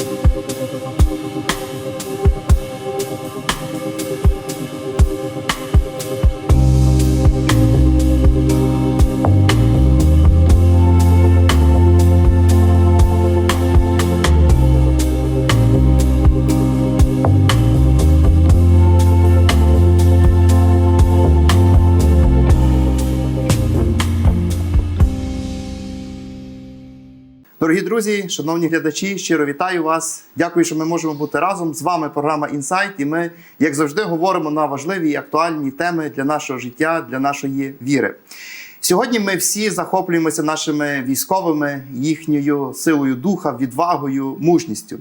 Дорогі друзі, шановні глядачі, щиро вітаю вас. Дякую, що ми можемо бути разом. З вами програма Інсайт. І ми, як завжди, говоримо на важливі і актуальні теми для нашого життя, для нашої віри. Сьогодні ми всі захоплюємося нашими військовими, їхньою силою духа, відвагою, мужністю.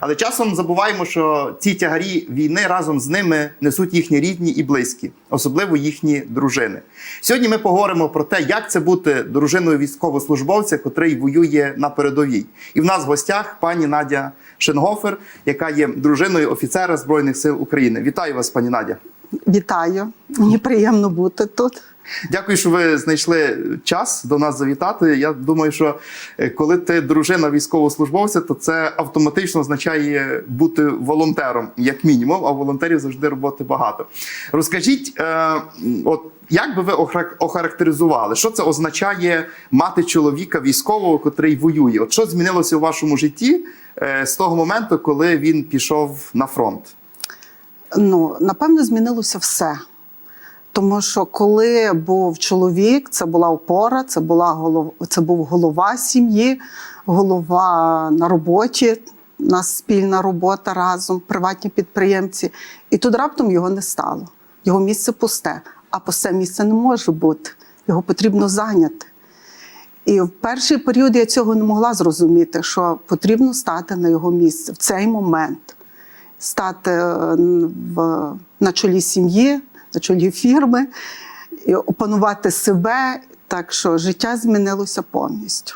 Але часом забуваємо, що ці тягарі війни разом з ними несуть їхні рідні і близькі, особливо їхні дружини. Сьогодні ми поговоримо про те, як це бути дружиною військовослужбовця, котрий воює на передовій. І в нас в гостях пані Надя Шенгофер, яка є дружиною офіцера Збройних сил України. Вітаю вас, пані Надя. Вітаю, мені приємно бути тут. Дякую, що ви знайшли час до нас завітати. Я думаю, що е, коли ти дружина військовослужбовця, то це автоматично означає бути волонтером, як мінімум, а волонтерів завжди роботи багато. Розкажіть, е, от як би ви охарактеризували, що це означає мати чоловіка військового, котрий воює? От що змінилося у вашому житті е, з того моменту, коли він пішов на фронт? Ну, напевно, змінилося все. Тому що коли був чоловік, це була опора, це, була голов... це був голова сім'ї, голова на роботі, у нас спільна робота разом, приватні підприємці. І тут раптом його не стало. Його місце пусте, а пусте місце не може бути. Його потрібно зайняти. І в перший період я цього не могла зрозуміти, що потрібно стати на його місце в цей момент, стати е, в, на чолі сім'ї, на чолі фірми, і опанувати себе. Так що життя змінилося повністю.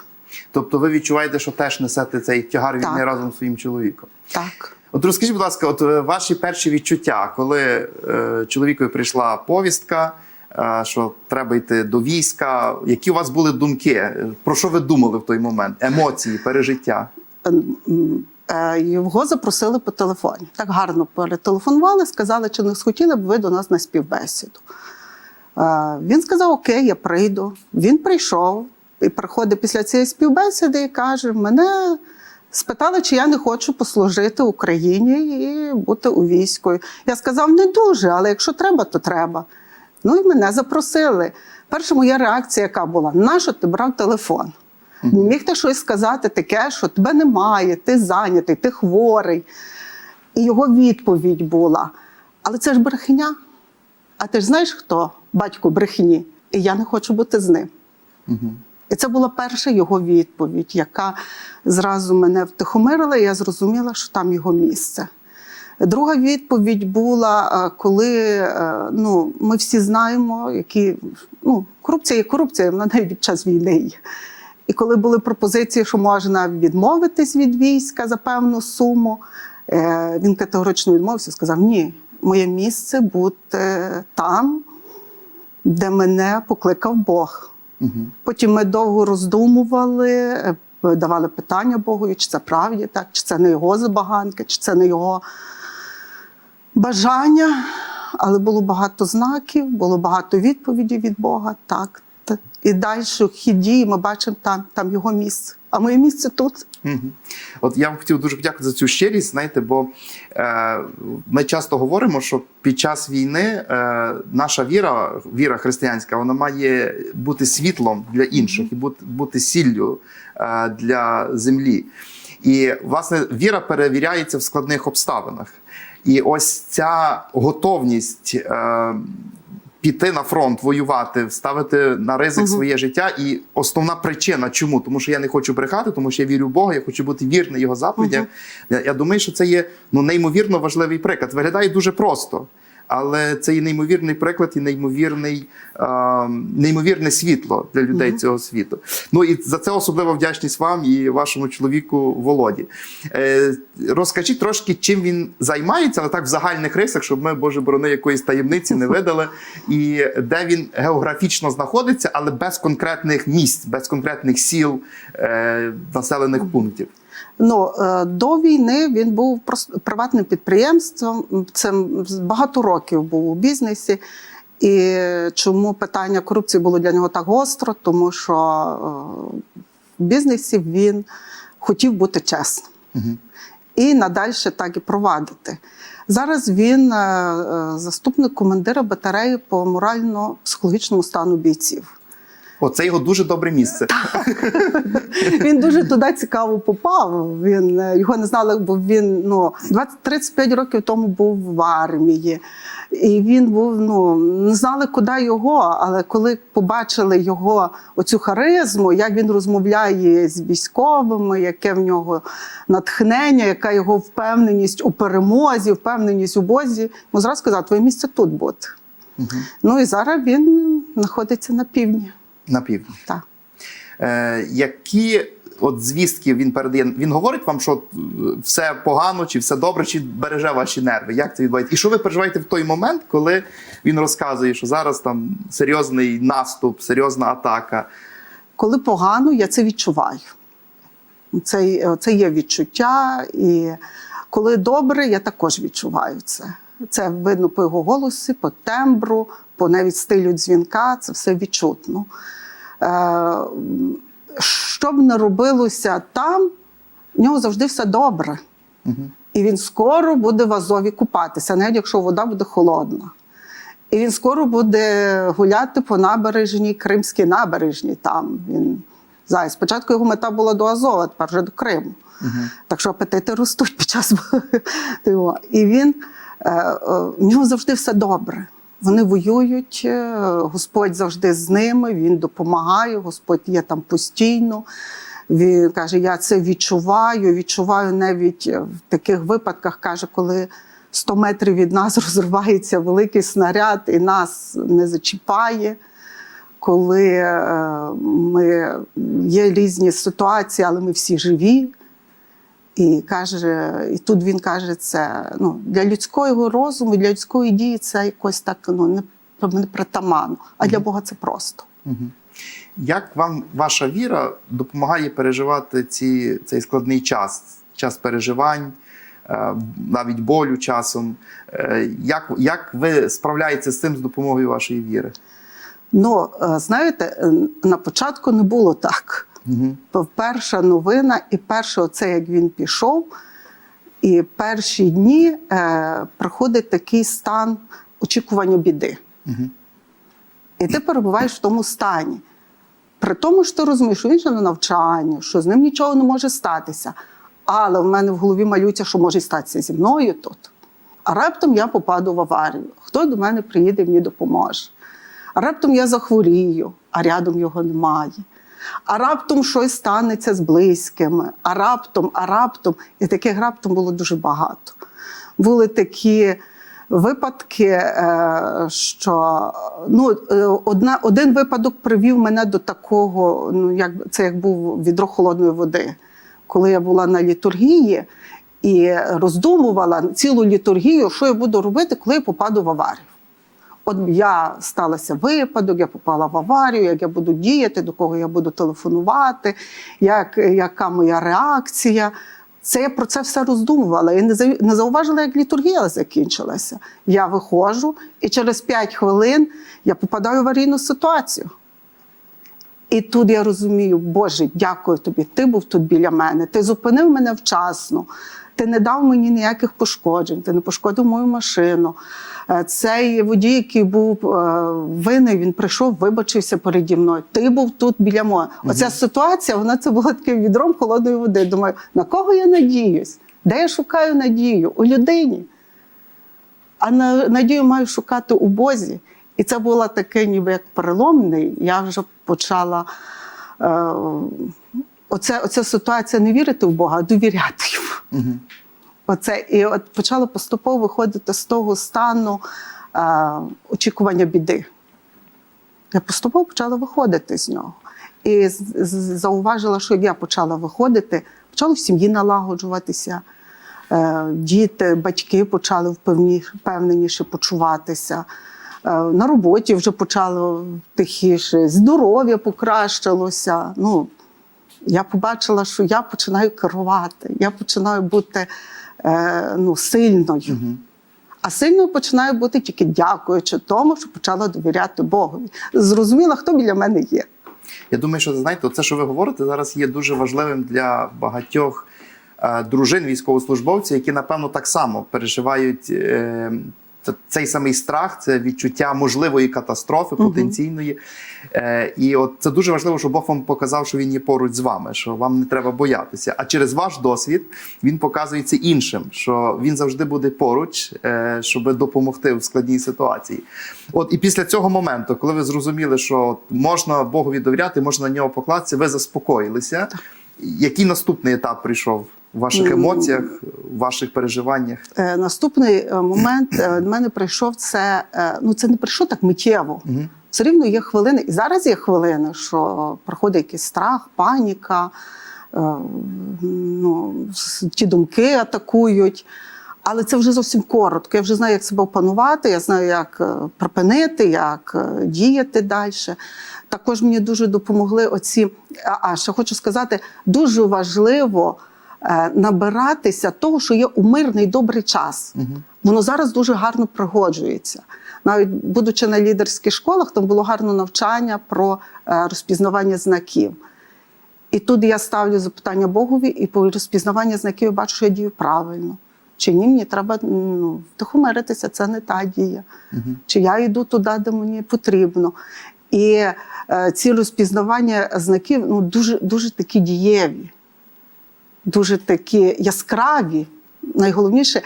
Тобто ви відчуваєте, що теж несете цей тягар війни разом з своїм чоловіком? Так. От розкажіть, будь ласка, от е, ваші перші відчуття, коли е, чоловікові прийшла повістка, е, що треба йти до війська. Які у вас були думки? Про що ви думали в той момент? Емоції, пережиття? Е, Його запросили по телефоні. Так гарно перетелефонували, сказали, чи не схотіли б ви до нас на співбесіду. Е, Він сказав: Окей, я прийду. Він прийшов і приходить після цієї співбесіди і каже: мене спитали, чи я не хочу послужити Україні і бути у війську. Я сказав, не дуже, але якщо треба, то треба. Ну і мене запросили. Перша моя реакція, яка була: нащо ти брав телефон? Міг ти щось сказати таке, що тебе немає, ти зайнятий, ти хворий. І його відповідь була: але це ж брехня. А ти ж знаєш хто? Батько брехні. І я не хочу бути з ним. І це була перша його відповідь, яка зразу мене втихомирила, і я зрозуміла, що там його місце. Друга відповідь була, е, коли е, ну, ми всі знаємо, які ну, корупція є корупція, вона навіть під час війни є. І коли були пропозиції, що можна відмовитись від війська за певну суму, е, він категорично відмовився, сказав: ні, моє місце бути там, де мене покликав Бог. Потім ми довго роздумували, е, давали питання Богу, чи це правді, так, чи це не його забаганки, чи це не його бажання. Але було багато знаків, було багато відповідей від Бога. Так. І далі в ході ми бачимо там, там його місце. А моє місце тут. От я вам хотів дуже подякувати за цю щирість, знаєте, бо е, ми часто говоримо, що під час війни е, наша віра, віра християнська, вона має бути світлом для інших і бути, бути сіллю е, для землі. І власне віра перевіряється в складних обставинах. І ось ця готовність. Е, Піти на фронт, воювати, ставити на ризик Мгм. своє життя. І основна причина, чому? Тому що я не хочу брехати, тому що я вірю в Бога, я хочу бути вірний його заповідям. Я, я думаю, що це є ну, неймовірно важливий приклад. Виглядає дуже просто, але це є неймовірний приклад і неймовірний, е, неймовірне світло для людей цього світу. Ну і за це особлива вдячність вам і вашому чоловіку Володі. Е, розкажіть трошки, чим він займається, але так в загальних рисах, щоб ми, Боже борони, якоїсь таємниці не видали, і де він географічно знаходиться, але без конкретних місць, без конкретних сіл, е, населених пунктів. Ну, е, до війни він був приватним підприємством. Це багато років був у бізнесі. І чому питання корупції було для нього так гостро? Тому що е, в бізнесі він хотів бути чесним і надальше так і провадити. Зараз він е, заступник командира батареї по морально-психологічному стану бійців. Оце його дуже добре місце. Він дуже туди цікаво попав. Він е, його не знали, бо він ну 20 35 років тому був в армії. І він був, ну не знали, куди його. Але коли побачили його оцю харизму, як він розмовляє з військовими, яке в нього натхнення, яка його впевненість у перемозі, впевненість у Бозі, йому зразу сказав, твоє місце тут бути. Ну і зараз він знаходиться на півдні. На півдні. Так. Е, які от звістки він передає? Він говорить вам, що е, все погано, чи все добре, чи береже ваші нерви? Як це відбувається? І що ви переживаєте в той момент, коли він розказує, що зараз там серйозний наступ, серйозна атака? Коли погано, я це відчуваю. Це, це є відчуття, і коли добре, я також відчуваю це. Це видно по його голосі, по тембру, по навіть стилю дзвінка, це все відчутно. Е, що б не робилося там, в нього завжди все добре. І він скоро буде в Азові купатися, навіть якщо вода буде холодна. І він скоро буде гуляти по набережній, Кримській набережній. Там він зараз. Спочатку його мета була до Азова, тепер вже до Криму. Так що апетити ростуть під час. І він в нього завжди все добре. Вони воюють, е, Господь завжди з ними, він допомагає, Господь є там постійно. Він каже: я це відчуваю. Відчуваю навіть в таких випадках, каже, коли 100 метрів від нас розривається великий снаряд і нас не зачіпає. Коли е, ми є різні ситуації, але ми всі живі. І каже, і тут він каже, це ну, для людського розуму, для людської дії це якось так ну, не, не притаманно, а для Бога це просто. Як вам ваша віра допомагає переживати ці, цей складний час, час переживань, е, навіть болю часом? Е, Як, як ви справляєтеся з цим з допомогою вашої віри? Ну, е, знаєте, на початку не було так. Угу. Перша новина, і перше, оце як він пішов, і перші дні е, приходить такий стан очікування біди. Угу. І ти перебуваєш в тому стані. При тому, що ти розумієш, що він ще на навчанні, що з ним нічого не може статися. Але в мене в голові малюється, що може статися зі мною тут. А раптом я попаду в аварію. Хто до мене приїде, мені допоможе. А раптом я захворію, а рядом його немає. А раптом щось станеться з близькими, а раптом, а раптом. І таких раптом було дуже багато. Були такі випадки, е, що ну, е, одна, один випадок привів мене до такого, ну, як, це як був відро холодної води. Коли я була на літургії і роздумувала цілу літургію, що я буду робити, коли я попаду в аварію. От я сталося випадок, я попала в аварію, як я буду діяти, до кого я буду телефонувати, як, яка моя реакція. Це я про це все роздумувала. І не зауважила, як літургія закінчилася. Я виходжу, і через 5 хвилин я попадаю в аварійну ситуацію. І тут я розумію, Боже, дякую тобі, ти був тут біля мене, ти зупинив мене вчасно, ти не дав мені ніяких пошкоджень, ти не пошкодив мою машину. Е, Цей водій, який був е, винний, він прийшов, вибачився переді мною. Ти був тут біля мене. Оця ситуація, вона це була таким відром холодної води. Думаю, на кого я надіюсь? Де я шукаю надію? У людині. А на- надію маю шукати у Бозі. І це було таке, ніби як переломний. Я вже почала е, оце, оця ситуація не вірити в Бога, а довіряти. Угу. Оце, і от почала поступово виходити з того стану е, очікування біди. Я поступово почала виходити з нього. І зауважила, що я почала виходити, почала в сім'ї налагоджуватися. Е, Діти, батьки почали впевненіше почуватися. Е, На роботі вже почало тихіше, здоров'я покращилося. Ну, Я побачила, що я починаю керувати, я починаю бути е, ну, сильною. А сильною починаю бути тільки дякуючи тому, що почала довіряти Богові. Зрозуміла, хто біля мене є. Я думаю, що знаєте, це, що ви говорите, зараз є дуже важливим для багатьох е, дружин військовослужбовців, які напевно так само переживають. Е, ц- цей самий страх, це відчуття можливої катастрофи, потенційної. Е, і от це дуже важливо, що Бог вам показав, що він є поруч з вами, що вам не треба боятися. А через ваш досвід він показується іншим, що він завжди буде поруч, е, щоб допомогти в складній ситуації. От і після цього моменту, коли ви зрозуміли, що от можна Богові довіряти, можна на нього покластися, ви заспокоїлися. Який наступний етап прийшов в ваших емоціях, в ваших переживаннях? Е, наступний е, момент е, до мене прийшов це. е, ну це не прийшло так миттєво. Мгм. Все рівно є хвилини, і зараз є хвилини, що проходить якийсь страх, паніка, е, ну, ті думки атакують. Але це вже зовсім коротко. Я вже знаю, як себе опанувати, я знаю, як припинити, як діяти далі. Також мені дуже допомогли оці. А, а ще хочу сказати, дуже важливо набиратися того, що є у мирний добрий час. Воно зараз дуже гарно пригоджується. Навіть будучи на лідерських школах, там було гарне навчання про е, розпізнавання знаків. І тут я ставлю запитання Богові, і по розпізнаванню знаків я бачу, що я дію правильно. Чи ні, мені треба ну, втихомиритися, це не та дія. Чи я йду туди, де мені потрібно. І е, ці розпізнавання знаків ну, дуже, дуже такі дієві, дуже такі яскраві. Найголовніше,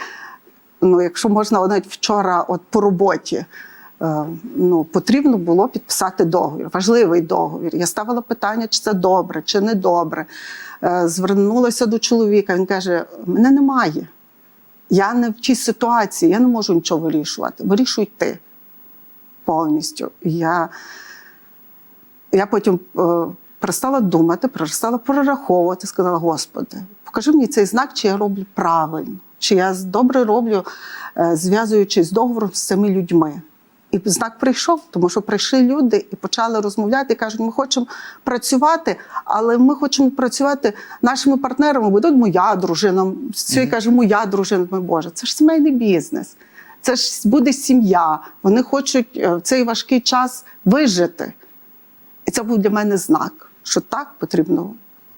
ну, якщо можна, навіть вчора, от по роботі. е, Ну, потрібно було підписати договір, важливий договір. Я ставила питання, чи це добре, чи не добре. Е, Звернулася до чоловіка. Він каже: мене немає. Я не в тій ситуації, я не можу нічого вирішувати. Вирішуй ти повністю. Я, я потім е, перестала думати, перестала перераховувати, сказала: Господи, покажи мені цей знак, чи я роблю правильно, чи я добре роблю, е, зв'язуючись з договором з цими людьми. І знак прийшов, тому що прийшли люди і почали розмовляти і кажуть, ми хочемо працювати, але ми хочемо працювати нашими партнерами. Бо тут моя дружина, все каже, моя дружина, ми Боже, це ж сімейний бізнес, це ж буде сім'я. Вони хочуть е, в цей важкий час вижити. І це був для мене знак, що так потрібно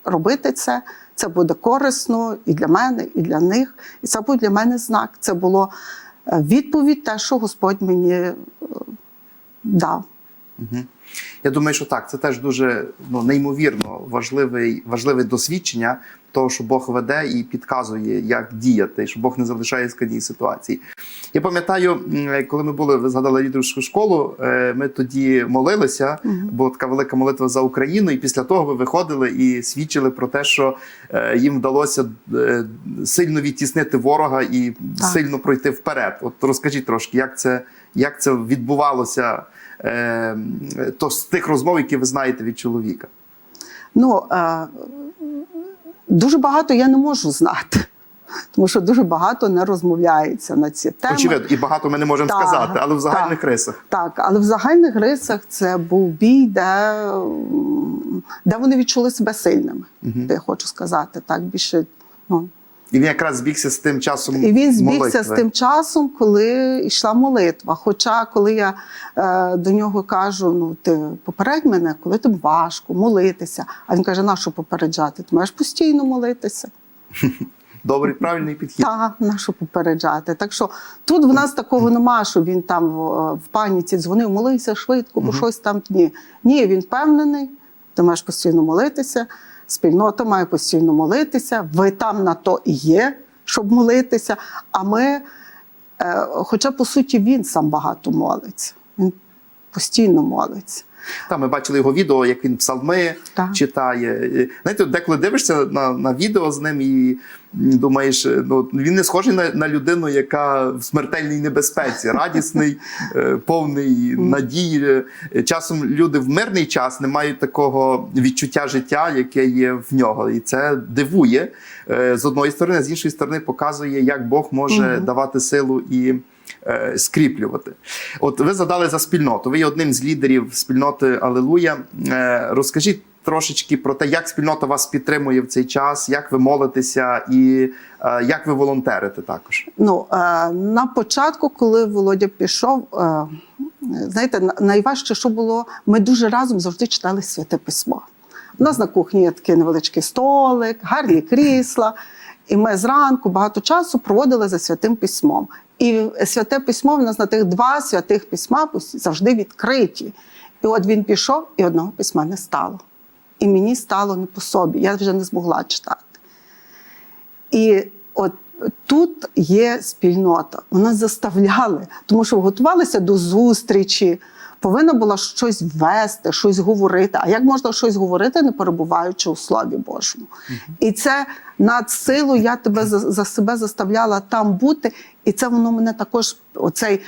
робити це. Це буде корисно і для мене, і для них. І це був для мене знак. Це було е, відповідь, те, що Господь мені е, дав. Я думаю, що так, це теж дуже ну, неймовірно важливий, важливе досвідчення того, що Бог веде і підказує, як діяти, що Бог не залишає складній ситуації. Я пам'ятаю, коли ми були, ви згадали лідерську школу, е, ми тоді молилися, бо така велика молитва за Україну, і після того ви виходили і свідчили про те, що е, їм вдалося е, сильно відтіснити ворога і Так. сильно пройти вперед. От розкажіть трошки, як це, як це відбувалося то з тих розмов, які ви знаєте від чоловіка. Ну, дуже багато я не можу знати, тому що дуже багато не розмовляється на ці теми. Очевидно, і багато ми не можемо Так, сказати, але в загальних так. рисах. Так, але в загальних рисах це був бій, де, де вони відчули себе сильними. Я хочу сказати так більше. Ну. І він якраз збігся з тим часом. І він збігся молитви. з тим часом, коли йшла молитва. Хоча, коли я е, до нього кажу: ну ти попередь мене, коли тобі важко молитися. А він каже: нащо попереджати? Ти маєш постійно молитися. Добрий, правильний підхід. Та нащо попереджати. Так що тут в нас такого нема, що він там в, в паніці дзвонив, молився швидко, бо щось там ні. Ні, він впевнений, ти маєш постійно молитися. Спільнота має постійно молитися. Ви там на то і є, щоб молитися. А ми, е, хоча по суті він сам багато молиться, він постійно молиться. Там ми бачили його відео, як він псалми Так. читає. Знаєте, деколи дивишся на, на відео з ним і думаєш, ну він не схожий на, на людину, яка в смертельній небезпеці, радісний, е, повний надії. Е, Часом люди в мирний час не мають такого відчуття життя, яке є в нього. І це дивує е, з одної сторони, а з іншої сторони показує, як Бог може давати силу і е, скріплювати. От ви задали за спільноту. Ви є одним з лідерів спільноти Алелуя. Е, розкажіть трошечки про те, як спільнота вас підтримує в цей час, як ви молитеся і е, як ви волонтерите також. Ну, е, на початку, коли Володя пішов, е, знаєте, найважче, що було, ми дуже разом завжди читали святе письмо. У нас на кухні є такий невеличкий столик, гарні крісла. І ми зранку багато часу проводили за святим письмом. І святе письмо в нас на тих два святих письма завжди відкриті. І от він пішов, і одного письма не стало. І мені стало не по собі. Я вже не змогла читати. І от тут є спільнота. Вона заставляли, тому що готувалися до зустрічі, повинна була щось ввести, щось говорити. А як можна щось говорити, не перебуваючи у Слові Божому? І це над силу я тебе за, за себе заставляла там бути. І це воно мене також, оцей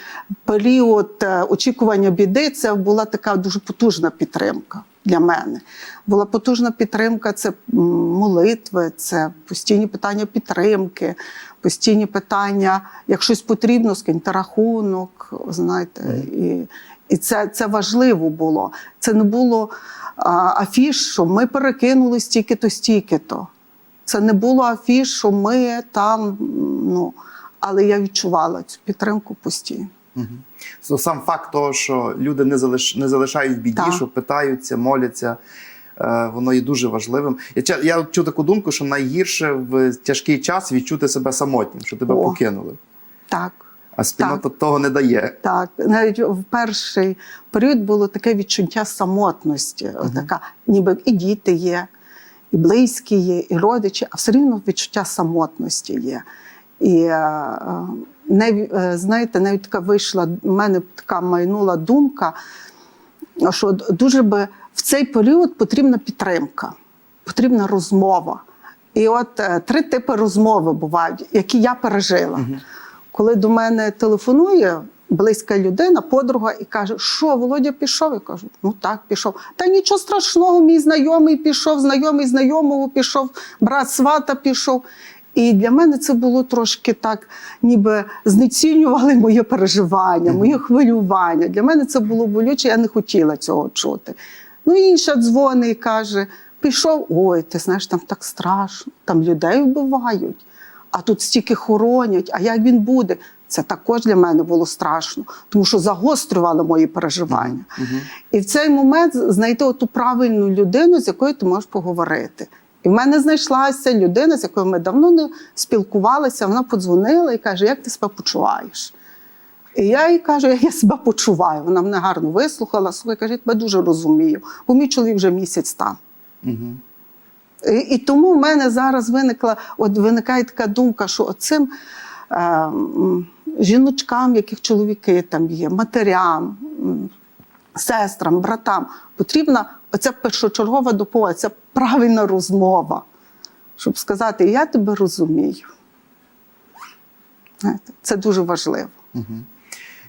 період е, очікування біди, це була така дуже потужна підтримка для мене. Була потужна підтримка, це молитви, це постійні питання підтримки, постійні питання, як щось потрібно, скиньте рахунок, знаєте, і, і це, це важливо було. Це не було а, афіш, що ми перекинули стільки-то, стільки-то. Це не було афіш, що ми там, ну, але я відчувала цю підтримку постійно. So, сам факт того, що люди не, залиш... не залишають біді, Так. що питаються, моляться, е, воно є дуже важливим. Я, я чув таку думку, що найгірше в тяжкий час відчути себе самотнім, що тебе О. покинули. Так. А спільнота того не дає. Так, навіть в перший період було таке відчуття самотності. Така, ніби і діти є, і близькі є, і родичі, а все рівно відчуття самотності є. І е, е, не, е, знаєте, навіть така вийшла, в мене така майнула думка, що дуже би в цей період потрібна підтримка, потрібна розмова. І от три типи розмови бувають, які я пережила. Коли до мене телефонує близька людина, подруга, і каже, що Володя пішов? Я кажу, ну так, пішов. Та нічого страшного, мій знайомий пішов, знайомий знайомого пішов, брат свата пішов. І для мене це було трошки так, ніби знецінювали моє переживання, моє хвилювання. Для мене це було болюче, я не хотіла цього чути. Ну, інша дзвонить і каже: пішов, ой, ти знаєш, там так страшно, там людей вбивають, а тут стільки хоронять, а як він буде? Це також для мене було страшно, тому що загострювали мої переживання. І в цей момент знайти ту правильну людину, з якою ти можеш поговорити. І в мене знайшлася людина, з якою ми давно не спілкувалися. Вона подзвонила і каже: Як ти себе почуваєш? І я їй кажу, як я себе почуваю. Вона мене гарно вислухала, слухай, каже, я тебе дуже розумію, бо мій чоловік вже місяць там. І, і тому в мене зараз виникла, от виникає така думка, що оцим е, жіночкам, яких чоловіки там є, матерям, сестрам, братам, потрібна оця першочергова допомога, це правильна розмова, щоб сказати, я тебе розумію. Це дуже важливо.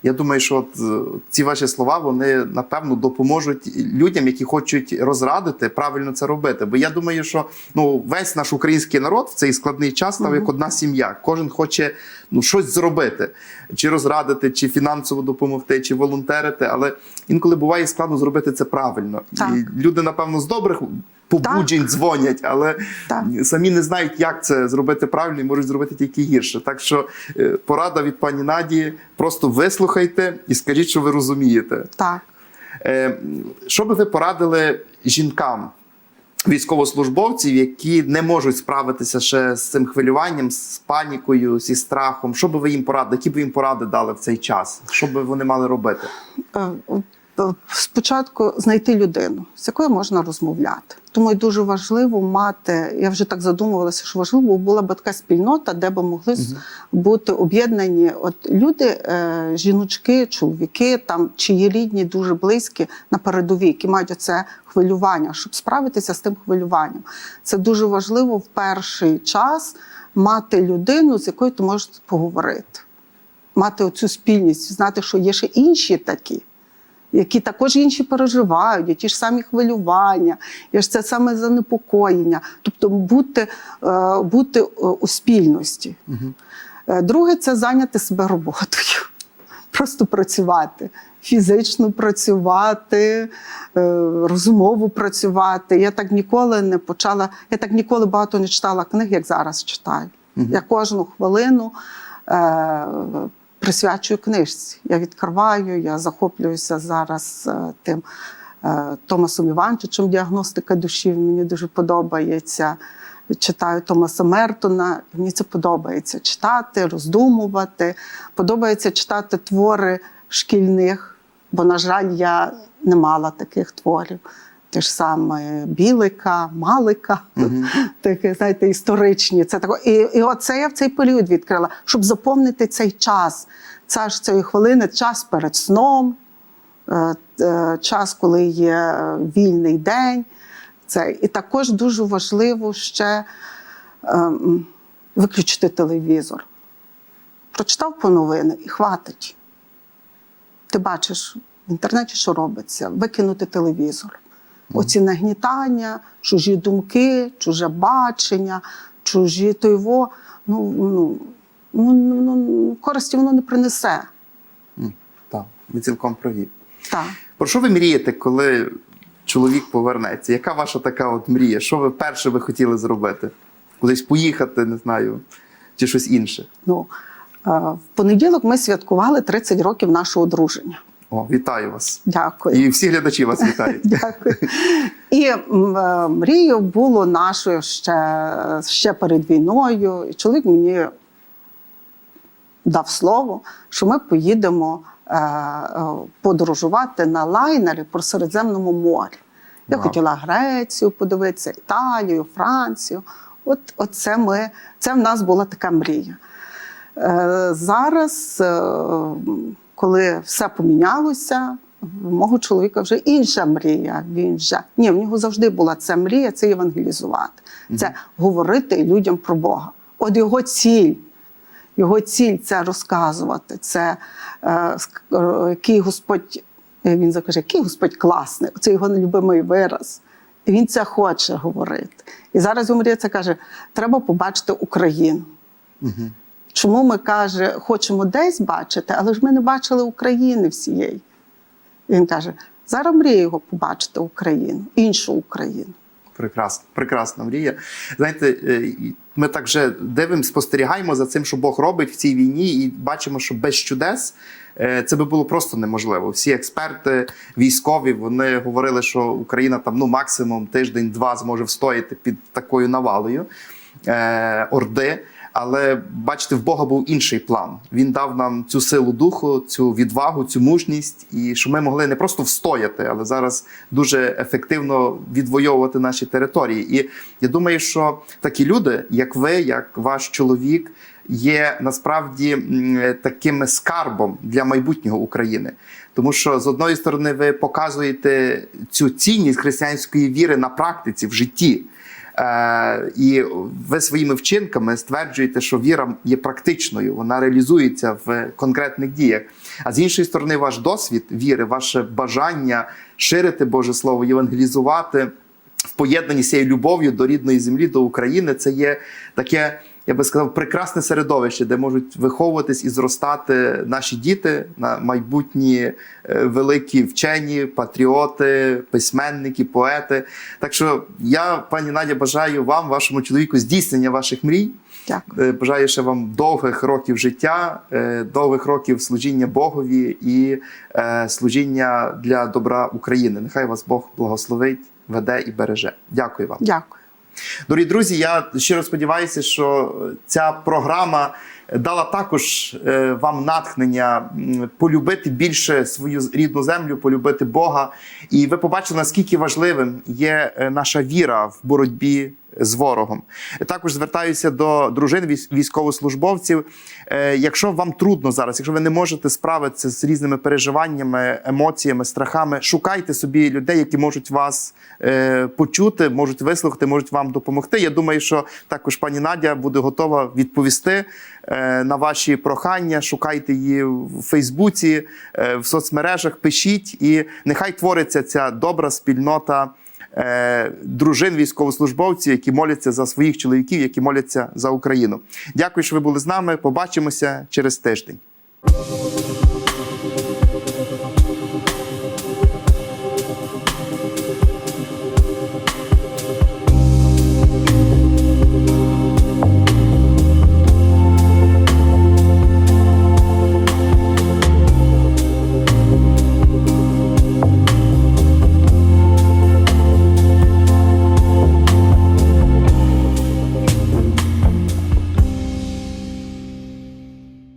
Я думаю, що от, е, ці ваші слова вони напевно допоможуть людям, які хочуть розрадити, правильно це робити. Бо я думаю, що ну весь наш український народ в цей складний час став як одна сім'я. Кожен хоче ну щось зробити, чи розрадити, чи фінансово допомогти, чи волонтерити. Але інколи буває складно зробити це правильно. Так. І люди, напевно, з добрих побуджень дзвонять, але Так. самі не знають, як це зробити правильно і можуть зробити тільки гірше. Так що е, порада від пані Надії: просто вислухайте і скажіть, що ви розумієте. Так. Е, Що би ви порадили жінкам, військовослужбовців, які не можуть справитися ще з цим хвилюванням, з панікою, зі страхом? Що би ви їм порадили? Які б ви їм поради дали в цей час? Що би вони мали робити? Спочатку знайти людину, з якою можна розмовляти. Тому і дуже важливо мати. Я вже так задумувалася, що важливо була б така спільнота, де б могли с- бути об'єднані от люди, е, жіночки, чоловіки, там чиї рідні, дуже близькі на передовій, які мають оце хвилювання, щоб справитися з тим хвилюванням. Це дуже важливо в перший час мати людину, з якою ти можеш поговорити, мати оцю спільність, знати, що є ще інші такі які також інші переживають, ті ж самі хвилювання, є ж це саме занепокоєння. Тобто бути, е, бути е, у спільності. Е, Друге це зайняти себе роботою. просто працювати, фізично працювати, розумово працювати. Я так ніколи не почала, я так ніколи багато не читала книг, як зараз читаю. Я кожну хвилину е, присвячую книжці. Я відкриваю, я захоплююся зараз е, тим е, Томасом Іванчичем діагностика душі. Мені дуже подобається. Читаю Томаса Мертона, мені це подобається читати, роздумувати. Подобається читати твори шкільних, бо, на жаль, я не мала таких творів. Те ж саме Білика, Малика, такі, знаєте, історичні. Це тако. І, і оце я в цей період відкрила, щоб заповнити цей час, це ж цієї хвилини, час перед сном, е, е, час, коли є е, вільний день. Це. І також дуже важливо ще ем, виключити телевізор. Прочитав по новини і хватить. Ти бачиш в інтернеті, що робиться, викинути телевізор. Оці нагнітання, чужі думки, чуже бачення, чужі тойво. Ну, ну, ну, ну, ну, користі воно не принесе. Так, ви цілком праві. Так. Про що ви мрієте, коли чоловік повернеться? Яка ваша така от мрія? Що ви перше ви хотіли зробити? Кудись поїхати, не знаю, чи щось інше? Ну, е, в понеділок ми святкували 30 років нашого одруження. О, вітаю вас. Дякую. І всі глядачі вас вітають. Дякую. І е, було нашою ще, ще перед війною. І чоловік мені дав слово, що ми поїдемо е, е, подорожувати на лайнері по Середземному морі. Я Вау. хотіла Грецію подивитися, Італію, Францію. От, от це, ми, це в нас була така мрія. Е, Зараз, е, коли все помінялося, в мого чоловіка вже інша мрія. Він вже ні, в нього завжди була ця мрія це евангелізувати, це говорити людям про Бога. От його ціль. Його ціль це розказувати, це е, е, який Господь, е, він закаже, який Господь класний, це його нелюбимий вираз. І він це хоче говорити. І зараз йому мрія це каже: треба побачити Україну. Чому ми каже, хочемо десь бачити, але ж ми не бачили України всієї. Він каже: зараз мрію його побачити Україну, іншу Україну. Прекрасно, прекрасна мрія. Знаєте, е, ми так вже дивимо, спостерігаємо за цим, що Бог робить в цій війні, і бачимо, що без чудес е, це би було просто неможливо. Всі експерти, військові, вони говорили, що Україна там ну максимум тиждень-два зможе встояти під такою навалою е, орди. Але бачите, в Бога був інший план. Він дав нам цю силу духу, цю відвагу, цю мужність, і що ми могли не просто встояти, але зараз дуже ефективно відвоювати наші території. І я думаю, що такі люди, як ви, як ваш чоловік, є насправді таким скарбом для майбутнього України. Тому що з одної сторони ви показуєте цю цінність християнської віри на практиці в житті. Е, і ви своїми вчинками стверджуєте, що віра є практичною, вона реалізується в конкретних діях. А з іншої сторони, ваш досвід віри, ваше бажання ширити Боже Слово, євангелізувати в поєднанні з цією любов'ю до рідної землі, до України, це є таке. Я би сказав, прекрасне середовище, де можуть виховуватись і зростати наші діти на майбутні е, великі вчені, патріоти, письменники, поети. Так що я, пані Надя, бажаю вам, вашому чоловіку, здійснення ваших мрій. Дякую. Е, Бажаю ще вам довгих років життя, е, довгих років служіння Богові і служіння для добра України. Нехай вас Бог благословить, веде і береже. Дякую вам. Дякую. Дорогі друзі, я щиро сподіваюся, що ця програма дала також е, вам натхнення полюбити більше свою рідну землю, полюбити Бога. І ви побачили, наскільки важливим є е, наша віра в боротьбі з ворогом. Також звертаюся до дружин військовослужбовців. Е, Якщо вам трудно зараз, якщо ви не можете справитися з різними переживаннями, емоціями, страхами, шукайте собі людей, які можуть вас е, почути, можуть вислухати, можуть вам допомогти. Я думаю, що також пані Надя буде готова відповісти е, на ваші прохання. Шукайте її в Фейсбуці, в соцмережах, пишіть, і нехай твориться ця добра спільнота е, дружин військовослужбовців, які моляться за своїх чоловіків, які моляться за Україну. Дякую, що ви були з нами. Побачимося через тиждень.